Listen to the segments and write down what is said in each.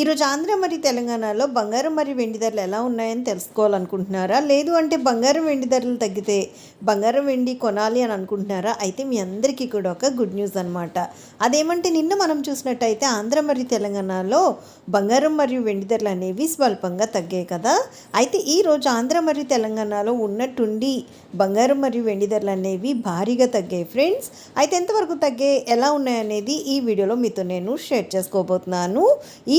ఈరోజు ఆంధ్ర మరియు తెలంగాణలో బంగారం మరియు వెండి ధరలు ఎలా ఉన్నాయని తెలుసుకోవాలనుకుంటున్నారా? లేదు అంటే బంగారం వెండి ధరలు తగ్గితే బంగారం వెండి కొనాలి అని అనుకుంటున్నారా? అయితే మీ అందరికీ కూడా ఒక గుడ్ న్యూస్ అనమాట అదేమంటే నిన్న మనం చూసినట్టయితే ఆంధ్ర మరియు తెలంగాణలో బంగారం మరియు వెండి ధరలు అనేవి స్వల్పంగా తగ్గాయి కదా? అయితే ఈరోజు ఆంధ్ర మరియు తెలంగాణలో ఉన్నట్టుండి బంగారం మరియు వెండి ధరలు అనేవి భారీగా తగ్గాయి ఫ్రెండ్స్. అయితే ఎంతవరకు తగ్గాయి ఎలా ఉన్నాయనేది ఈ వీడియోలో మీతో నేను షేర్ చేసుకోబోతున్నాను. ఈ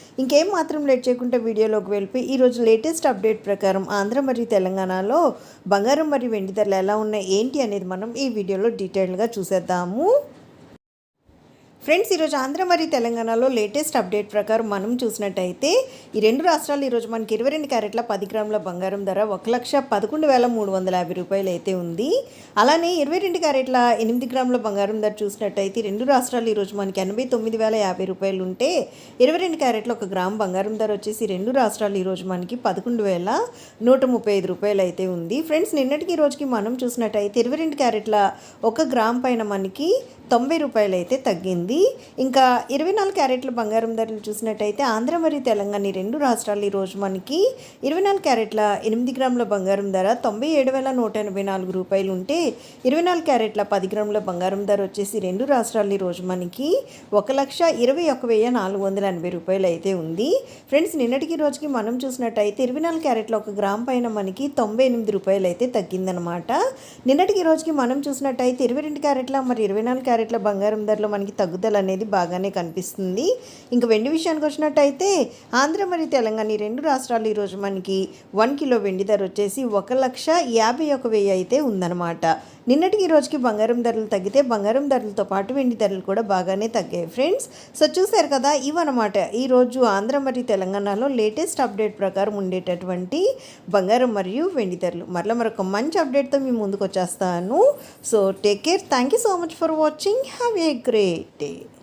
ఇంకేం మాత్రం లేట్ చేయకుండా వీడియోలోకి వెళ్ళిపోయి ఈరోజు లేటెస్ట్ అప్డేట్ ప్రకారం ఆంధ్ర మరియు తెలంగాణలో బంగారం మరియు వెండి ధరలు ఎలా ఉన్నాయి ఏంటి అనేది మనం ఈ వీడియోలో డీటెయిల్గా చూసేద్దాము. ఫ్రెండ్స్ ఈరోజు ఆంధ్ర మరియు తెలంగాణలో లేటెస్ట్ అప్డేట్ ప్రకారం మనం చూసినట్టయితే ఈ రెండు రాష్ట్రాలు ఈరోజు మనకి ఇరవై రెండు క్యారెట్ల పది గ్రాముల బంగారం ధర ఒక లక్ష పదకొండు వేల మూడు వందల యాభై రూపాయలు అయితే ఉంది. అలానే ఇరవై రెండు క్యారెట్ల ఎనిమిది గ్రాముల బంగారం ధర చూసినట్టయితే రెండు రాష్ట్రాలు ఈరోజు మనకి ఎనభై తొమ్మిది వేల యాభై రూపాయలు ఉంటే ఇరవై రెండు క్యారెట్ల ఒక గ్రామ్ బంగారం ధర వచ్చేసి రెండు రాష్ట్రాలు ఈరోజు మనకి పదకొండు వేల నూట ముప్పై ఐదు రూపాయలు అయితే ఉంది. ఫ్రెండ్స్ నిన్నటికి ఈ రోజుకి మనం చూసినట్టయితే ఇరవై రెండు క్యారెట్ల ఒక గ్రామ్ పైన మనకి తొంభై రూపాయలు అయితే తగ్గింది. ఇంకా ఇరవై నాలుగు క్యారెట్ల బంగారం ధరలు చూసినట్టయితే ఆంధ్ర మరియు తెలంగాణ రెండు రాష్ట్రాలు ఈరోజు మనకి ఇరవై నాలుగు క్యారెట్ల ఎనిమిది గ్రాముల బంగారం ధర తొంభై ఏడు వేల నూట ఎనభై నాలుగు రూపాయలు ఉంటే ఇరవై నాలుగు క్యారెట్ల పది గ్రాముల బంగారం ధర వచ్చేసి రెండు రాష్ట్రాలు ఈరోజు మనకి ఒక లక్ష ఇరవై ఒక వెయ్యి నాలుగు వందల ఎనభై రూపాయలు అయితే ఉంది. ఫ్రెండ్స్ నిన్నటికి రోజుకి మనం చూసినట్టయితే ఇరవై నాలుగు క్యారెట్ల ఒక గ్రామ్ పైన మనకి తొంభై ఎనిమిది రూపాయలు అయితే తగ్గిందనమాట. నిన్నటికి రోజుకి మనం చూసినట్టయితే ఇరవై రెండు క్యారెట్ల మరి ఇరవై నాలుగు క్యారెట్ క్యారెట్ల బంగారం ధరలో మనకి తగ్గుదల అనేది బాగానే కనిపిస్తుంది. ఇంకా వెండి విషయానికి వచ్చినట్టయితే ఆంధ్ర మరియు తెలంగాణ ఈ రెండు రాష్ట్రాలు ఈరోజు మనకి వన్ కిలో వెండి ధర వచ్చేసి ఒక లక్ష యాభై ఒక వెయ్యి అయితే ఉందన్నమాట. నిన్నటికి ఈ రోజుకి బంగారం ధరలు తగ్గితే బంగారం ధరలతో పాటు వెండి ధరలు కూడా బాగానే తగ్గాయి ఫ్రెండ్స్. సో చూశారు కదా ఇవన్నమాట. ఈరోజు ఆంధ్ర మరియు తెలంగాణలో లేటెస్ట్ అప్డేట్ ప్రకారం ఉండేటటువంటి బంగారం మరియు వెండి ధరలు. మరలా మరొక మంచి అప్డేట్తో మీ ముందుకు వచ్చేస్తాను. So take care. Thank you so much for watching. Have a great day.